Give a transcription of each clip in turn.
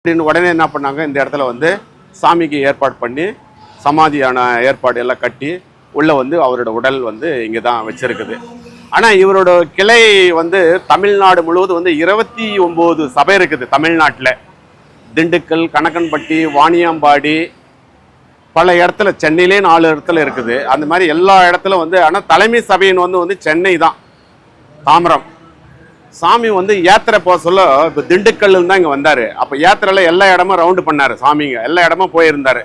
அப்படின்னு உடனே என்ன பண்ணாங்க? இந்த இடத்துல வந்து சாமிக்கு ஏற்பாடு பண்ணி சமாதியான ஏற்பாடு எல்லாம் கட்டி உள்ளே வந்து அவரோட உடல் வந்து இங்கே தான் வச்சுருக்குது. ஆனால் இவரோட கிளை வந்து தமிழ்நாடு முழுவதும் வந்து இருபத்தி ஒம்பது சபை இருக்குது தமிழ்நாட்டில். திண்டுக்கல் கணக்கன்பட்டி வாணியாம்பாடி பல இடத்துல சென்னையிலே நாலு இடத்துல இருக்குது. அந்த மாதிரி எல்லா இடத்துல வந்து ஆனால் தலைமை சபையின் வந்து வந்து சென்னை தான் தாமரம். சாமி வந்து யாத்திரை போக சொல்ல இப்போ திண்டுக்கல் தான் இங்கே வந்தார். அப்போ யாத்திரையில் எல்லா இடமும் ரவுண்டு பண்ணார் சாமிங்க. எல்லா இடமும் போயிருந்தார்.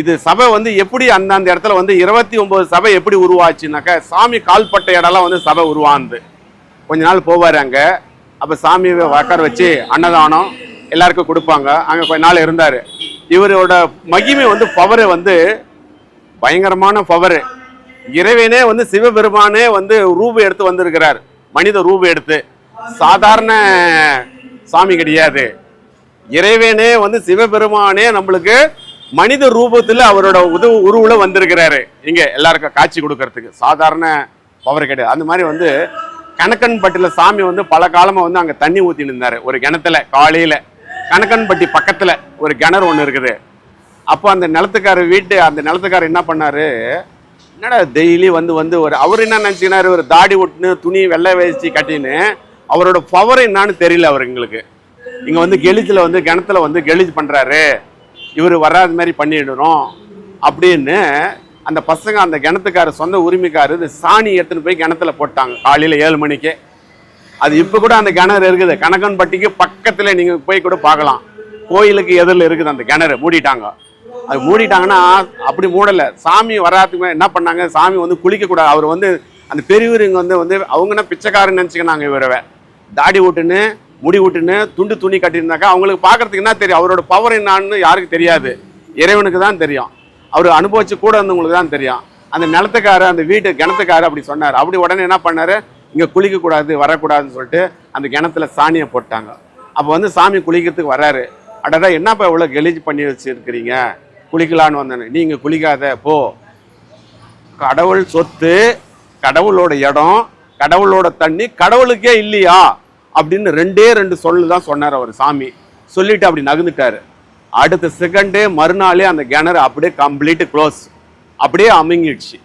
இது சபை வந்து எப்படி அந்தந்த இடத்துல வந்து இருபத்தி ஒம்பது சபை எப்படி உருவாச்சுனாக்கா சாமி கால்பட்ட இடம்லாம் வந்து சபை உருவாந்து கொஞ்ச நாள் போவார் அங்கே. அப்போ சாமியை உக்கார வச்சு அன்னதானம் எல்லாருக்கும் கொடுப்பாங்க. அங்கே கொஞ்ச நாள் இருந்தார். இவரோட மகிமை வந்து பவரு வந்து பயங்கரமான பவரு இறைவனே வந்து சிவபெருமானே வந்து ரூபு எடுத்து வந்திருக்கிறார். மனித ரூபு எடுத்து. சாதாரண சாமி கிடையாது. இறைவனே வந்து சிவபெருமானே நம்மளுக்கு மனித ரூபத்தில் அவரோட உதவு உருவில் வந்திருக்கிறாரு. இங்கே எல்லாருக்கும் காட்சி கொடுக்கறதுக்கு. சாதாரண பவர் கிடையாது. அந்த மாதிரி வந்து கணக்கன்பட்டியில் சாமி வந்து பல காலமாக வந்து அங்கே தண்ணி ஊத்தின்னு இருந்தாரு. ஒரு கிணத்துல காலையில். கணக்கன்பட்டி பக்கத்தில் ஒரு கிணறு ஒன்று இருக்குது. அப்போ அந்த நிலத்துக்காரர் வீட்டு அந்த நிலத்துக்காரர் என்ன பண்ணார்? என்னடா டெய்லி வந்து வந்து ஒரு அவர் என்ன நினச்சிக்கினாரு? ஒரு தாடி ஒட்டுன்னு துணி வெள்ளை வேஷ்டி கட்டின்னு அவரோட பவர் என்னன்னு தெரியல அவர் எங்களுக்கு. இங்கே வந்து கெளிச்சில் வந்து கிணத்துல வந்து கெளிஜ் பண்ணுறாரு இவர் வராத மாதிரி பண்ணிடணும் அப்படின்னு அந்த பசங்க அந்த கிணத்துக்காரர் சொந்த உரிமைக்காரர் இந்த சாணி எடுத்துன்னு போய் கிணத்துல போட்டாங்க. காலையில் ஏழு மணிக்கு. அது இப்போ கூட அந்த கிணறு இருக்குது. கணக்கன்பட்டிக்கு பக்கத்தில் நீங்கள் போய் கூட பார்க்கலாம். கோயிலுக்கு எதிரில் இருக்குது அந்த கிணறு. மூடிட்டாங்க. அது மூடிட்டாங்கன்னா அப்படி மூடலை. சாமி வராதுக்கு என்ன பண்ணாங்க? சாமி வந்து குளிக்கக்கூடாது. அவர் வந்து அந்த பெரியவர் இங்கே வந்து வந்து அவங்கன்னா பிச்சைக்காரன்னு நினச்சிக்கினாங்க இவரவை தாடி விட்டுன்னு முடி விட்டுன்னு துண்டு துணி கட்டியிருந்தாக்கா அவங்களுக்கு பார்க்கறதுக்கு என்ன தெரியும்? அவரோட பவர் என்னான்னு யாருக்கு தெரியாது. இறைவனுக்கு தான் தெரியும். அவர் அனுபவிச்சு கூட இருந்தவங்களுக்கு தான் தெரியும். அந்த நிலத்துக்காரர் அந்த வீட்டு கிணத்துக்காரர் அப்படி சொன்னார். அப்படி உடனே என்ன பண்ணாரு? இங்கே குளிக்கக்கூடாது வரக்கூடாதுன்னு சொல்லிட்டு அந்த கிணத்துல சாணியை போட்டாங்க. அப்போ வந்து சாமி குளிக்கிறதுக்கு வராரு. அடடா என்னப்பா இவ்வளோ கெலிஜ் பண்ணி வச்சுருக்கிறீங்க? குளிக்கலான்னு வந்தேன் நீங்கள் குளிக்காத போ. கடவுள் சொத்து கடவுளோட இடம் கடவுளோட தண்ணி கடவுளுக்கே இல்லையா? அப்படின்னு ரெண்டே ரெண்டு சொல்லு தான் சொன்னார் அவர் சாமி. சொல்லிட்டு அப்படி நகர்ந்துட்டாரு. அடுத்த செகண்டே மறுநாளே அந்த கிணறு அப்படியே கம்ப்ளீட் க்ளோஸ் அப்படியே அமைங்கிடுச்சு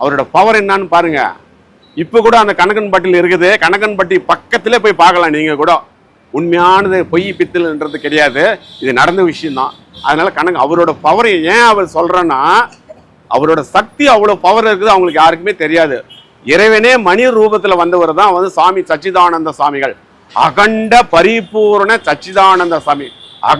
அவரோட பவர் என்னன்னு பாருங்க. இப்போ கூட அந்த கணக்கன்பட்டியில் இருக்குது. கணக்கன்பட்டி பக்கத்திலே போய் பார்க்கலாம் நீங்கள் கூட. உண்மையானது பொய் பித்தல்ன்றது கிடையாது. இது நடந்த விஷயம்தான். அதனால கணக்கு அவரோட பவர் ஏன் அவர் சொல்கிறேன்னா அவரோட சக்தி அவ்வளோ பவர் இருக்குது அவங்களுக்கு யாருக்குமே தெரியாது. இறைவனே மனித ரூபத்தில் வந்தவர் தான் வந்து சாமி சச்சிதானந்த சாமிகள். அகண்ட பரிபூரண சச்சிதானந்த சாமி.